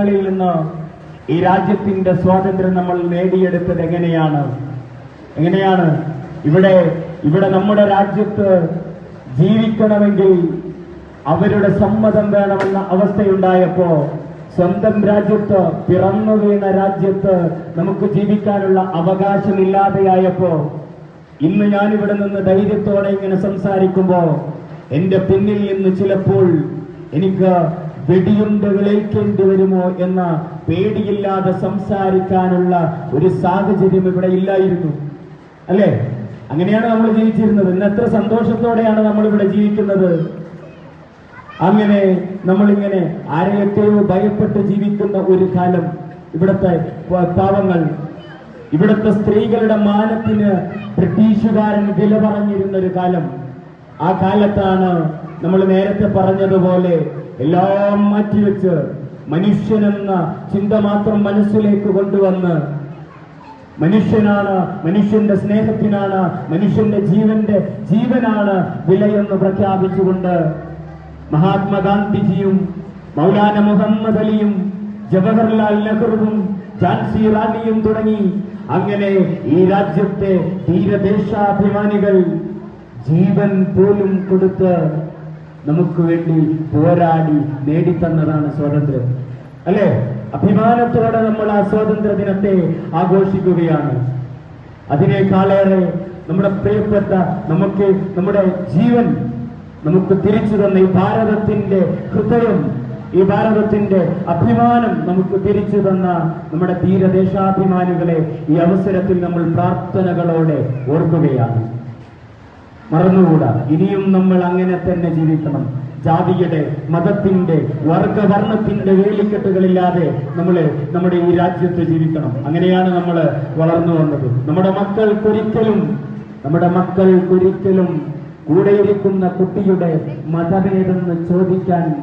ദിവസങ്ങളിൽ നിന്ന് ഈ രാജ്യത്തിന്റെ സ്വാതന്ത്ര്യം നമ്മൾ നേടിയെടുത്തത് എങ്ങനെയാണ്? എങ്ങനെയാണ്? ഇവിടെ ഇവിടെ നമ്മുടെ രാജ്യത്ത് ജീവിക്കണമെങ്കിൽ അവരുടെ സമ്മതം വേണമെന്ന അവസ്ഥയുണ്ടായപ്പോ സ്വന്തം രാജ്യത്ത് പിറന്നു വീണ രാജ്യത്ത് നമുക്ക് ജീവിക്കാനുള്ള അവകാശമില്ലാതെയായപ്പോ ഇന്ന് ഞാനിവിടെ നിന്ന് ധൈര്യത്തോടെ ഇങ്ങനെ സംസാരിക്കുമ്പോ എന്റെ പിന്നിൽ നിന്ന് ചിലപ്പോൾ എനിക്ക് വെടിയുണ്ടകൾ ഏൽക്കേണ്ടി വരുമോ എന്ന പേടിയില്ലാതെ സംസാരിക്കാനുള്ള ഒരു സാഹചര്യം ഇവിടെ ഇല്ലായിരുന്നു. അല്ലേ? അങ്ങനെയാണ് നമ്മൾ ജീവിച്ചിരുന്നത്. ഇന്ന് എത്ര സന്തോഷത്തോടെയാണ് നമ്മൾ ഇവിടെ ജീവിക്കുന്നത്. അങ്ങനെ നമ്മളിങ്ങനെ ആരെയൊക്കെയോ ഭയപ്പെട്ട് ജീവിക്കുന്ന ഒരു കാലം. ഇവിടുത്തെ പാവങ്ങൾ. ഇവിടുത്തെ സ്ത്രീകളുടെ മാനത്തിന് ബ്രിട്ടീഷുകാരൻ വില പറഞ്ഞിരുന്ന ഒരു കാലം. ആ കാലത്താണ് നമ്മൾ നേരത്തെ പറഞ്ഞതുപോലെ എല്ലാം മാറ്റിവെച്ച് മനുഷ്യനെന്ന ചിന്ത മാത്രം മനസ്സിലേക്ക് കൊണ്ടുവന്ന് മനുഷ്യനാണ് മനുഷ്യന്റെ സ്നേഹത്തിനാണ് മനുഷ്യന്റെ ജീവന്റെ ജീവനാണ് വിലയെന്ന് പ്രഖ്യാപിച്ചുകൊണ്ട് മഹാത്മാഗാന്ധിജിയും മൗലാന മുഹമ്മദ് അലിയും ജവഹർലാൽ നെഹ്റുവും ഝാൻസി റാണിയും തുടങ്ങി അങ്ങനെ ഈ രാജ്യത്തെ തീരദേശാഭിമാനികൾ ജീവൻ പോലും കൊടുത്ത് നമുക്ക് വേണ്ടി പോരാടി നേടിത്തന്നതാണ് സ്വാതന്ത്ര്യം. അല്ലേ? അഭിമാനത്തോടെ നമ്മൾ ആ സ്വാതന്ത്ര്യ ദിനത്തെ ആഘോഷിക്കുകയാണ്. അതിനേക്കാളേറെ നമ്മുടെ പ്രിയപ്പെട്ട നമുക്ക് നമ്മുടെ ജീവൻ നമുക്ക് തിരിച്ചു തന്ന ഈ ഭാരതത്തിന്റെ ഹൃദയം ഈ ഭാരതത്തിന്റെ അഭിമാനം നമുക്ക് തിരിച്ചു തന്ന നമ്മുടെ ധീരദേശാഭിമാനികളെ ഈ അവസരത്തിൽ നമ്മൾ പ്രാർത്ഥനകളോടെ ഓർക്കുകയാണ്. മറന്നുകൂടാ? ഇനിയും നമ്മൾ അങ്ങനെ തന്നെ ജീവിക്കണം. ജാതിയുടെ മതത്തിന്റെ വർഗവർണത്തിന്റെ വേലിക്കെട്ടുകളില്ലാതെ നമ്മൾ നമ്മുടെ ഈ രാജ്യത്ത് ജീവിക്കണം. അങ്ങനെയാണ് നമ്മൾ വളർന്നു വന്നത്. നമ്മുടെ മക്കൾക്കൊരിക്കലും നമ്മുടെ മക്കൾക്കൊരിക്കലും കൂടെയിരിക്കുന്ന കുട്ടിയുടെ മതമേതെന്ന് ചോദിക്കാൻ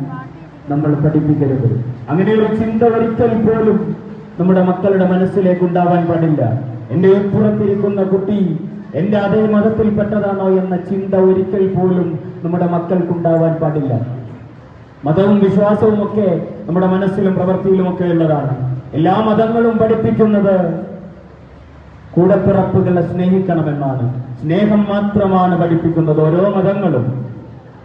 നമ്മൾ പഠിപ്പിക്കരുത്. അങ്ങനെ ഒരു ചിന്ത ഒരിക്കൽ പോലും നമ്മുടെ മക്കളുടെ മനസ്സിലേക്ക് ഉണ്ടാവാൻ പാടില്ല. എന്റെ ഇപ്പുറത്തിരിക്കുന്ന കുട്ടി എന്റെ അതേ മതത്തിൽപ്പെട്ടതാണോ എന്ന ചിന്ത ഒരിക്കൽ പോലും നമ്മുടെ മക്കൾക്കുണ്ടാവാൻ പാടില്ല. മതവും വിശ്വാസവും ഒക്കെ നമ്മുടെ മനസ്സിലും പ്രവൃത്തിയിലും ഒക്കെ ഉള്ളതാണ്. എല്ലാ മതങ്ങളും പഠിപ്പിക്കുന്നത് കൂടപ്പിറപ്പുകളെ സ്നേഹിക്കണമെന്നാണ്. സ്നേഹം മാത്രമാണ് പഠിപ്പിക്കുന്നത് ഓരോ മതങ്ങളും.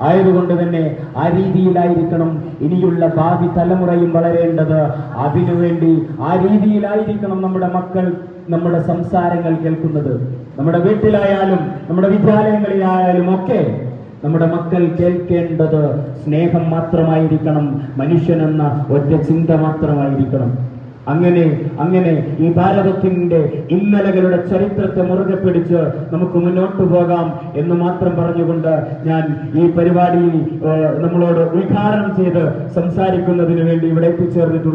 ആയതുകൊണ്ട് തന്നെ ആ രീതിയിലായിരിക്കണം ഇനിയുള്ള ഭാവി തലമുറയും വളരേണ്ടത്. അതിനുവേണ്ടി ആ രീതിയിലായിരിക്കണം നമ്മുടെ മക്കൾ നമ്മുടെ സംസാരങ്ങൾ കേൾക്കുന്നത്. നമ്മുടെ വീട്ടിലായാലും നമ്മുടെ വിദ്യാലയങ്ങളിലായാലും ഒക്കെ നമ്മുടെ മക്കൾ കേൾക്കേണ്ടത് സ്നേഹം മാത്രമായിരിക്കണം മനുഷ്യനെന്ന ഒറ്റ ചിന്ത മാത്രമായിരിക്കണം. അങ്ങനെ അങ്ങനെ ഈ ഭാരതത്തിന്റെ ഇന്നലകളുടെ ചരിത്രത്തെ മുറുകെ പിടിച്ച് നമുക്ക് മുന്നോട്ട് പോകാം എന്ന് മാത്രം പറഞ്ഞുകൊണ്ട് ഞാൻ ഈ പരിപാടി നമ്മളോട് ഉദ്ഘാടനം ചെയ്ത് സംസാരിക്കുന്നതിന് വേണ്ടി ഇവിടെ എത്തിച്ചേർന്നിട്ടുള്ള